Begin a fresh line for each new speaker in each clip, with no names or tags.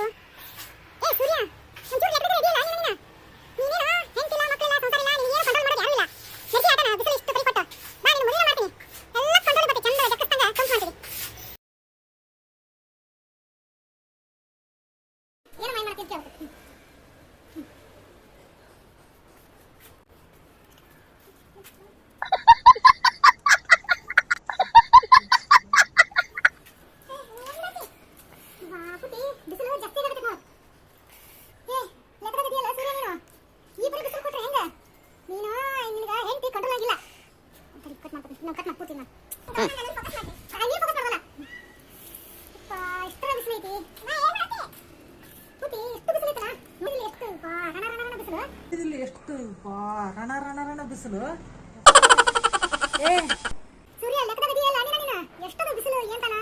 ಏ ಸು รียಾ ಹಂಚೂರ್ ready ready ಲೈ ಲೈನ ನೀನೇನೋ ಹೆಂತಿಲ್ಲ ಮಕ್ಕೆಲ್ಲ ಸಂಸರಿಲ್ಲ ನೀನೇ कंट्रोल ಮಾಡೋ ಯಾರು ಇಲ್ಲ. ಸರಿಯಾಕ ನಾನು ವಿಷಯ ಇಷ್ಟು ಪರಿಕಟ್ಟು ಬಾ ನಿನ್ನ ಮುಖೇ ಮಾಡ್ತೀನಿ. ಎಲ್ಲ ಬಿಸಿಲು ರಣ ರಣ ರಣ ಬಿಸಿಲು?
ಏ
ಸೂರ್ಯ ಲೆಕ್ಕದಾಗದಿಯಲ್ಲ ನೀನು ನೀನು ಎಷ್ಟೊಂದು ಬಿಸಿಲು ಏಂತಾನ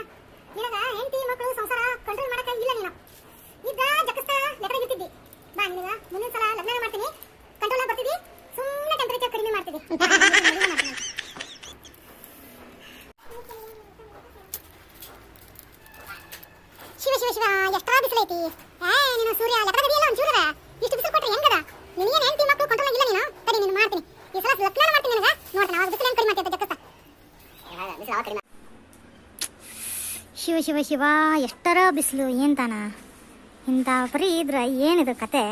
ನಿನಗ ಹೆಂಡತಿ ಮಕ್ಕಳು ಸಂಸಾರ ಕಂಟ್ರೋಲ್ ಮಾಡಕ ಇಲ್ಲ ನೀನು ಇದ್ದ ಜಕ್ಕಸ್ತ ಲೆಕ್ಕದಾಗ ಇರ್ತಿದ್ದಿ ಬಾ ನಿನಗ ಮುಂದಿನ ಸಲ ಲಗ್ನ ಮಾಡ್ತೀನಿ ಕಂಟ್ರೋಲ್ ಬರ್ತಿದ್ದಿ ಸುಮ್ಮನೆ ಟೆಂಪರೇಚರ್ ಕಡಿಮೆ ಮಾಡ್ತಿದ್ದಿ ಮದುವೆ ಮಾಡ್ತೀನಿ. ಶಿವ ಶಿವ ಶಿವ ಆ ಬಿಸಿಲು ಐತಿ. ಏ, ನೀನು ಸೂರ್ಯ ಎತ್ತರಗದಿಯಲ್ಲ ಒಂಚೂರ ಇಷ್ಟು ಬಿಸಿಲು ಕೊಟ್ರೆ ಹೆಂಗದ? ನಿನಗೇನು ಹೆಂಡತಿ ಮಕ್ಕಳು ಕಂಟ್ರೋಲ್ ಇಲ್ಲ ನೀನು? ತಡಿ ನೀನು ಮಾಡ್ತೀನಿ. ಈ ಸಲ ಲಗ್ನ ಮಾಡ್ತೀನಿ ನಿನಗ. ನೋಡ್ತೀನಿ, ಅವಾಗ ಬಿಸಿಲು ಹೆಂಗ್ ಕಡಿಮೆ ಮಾಡ್ತೈತೆ ಜಕ್ಕಸ್ತ
ಶಿವ ಶಿವ ಶಿವ, ಎಷ್ಟರ ಬಿಸಿಲು, ಏನ್ ತಾನ? ಇಂಥ ಪರಿ ಇದ್ರ ಏನಿದು ಕತೆ?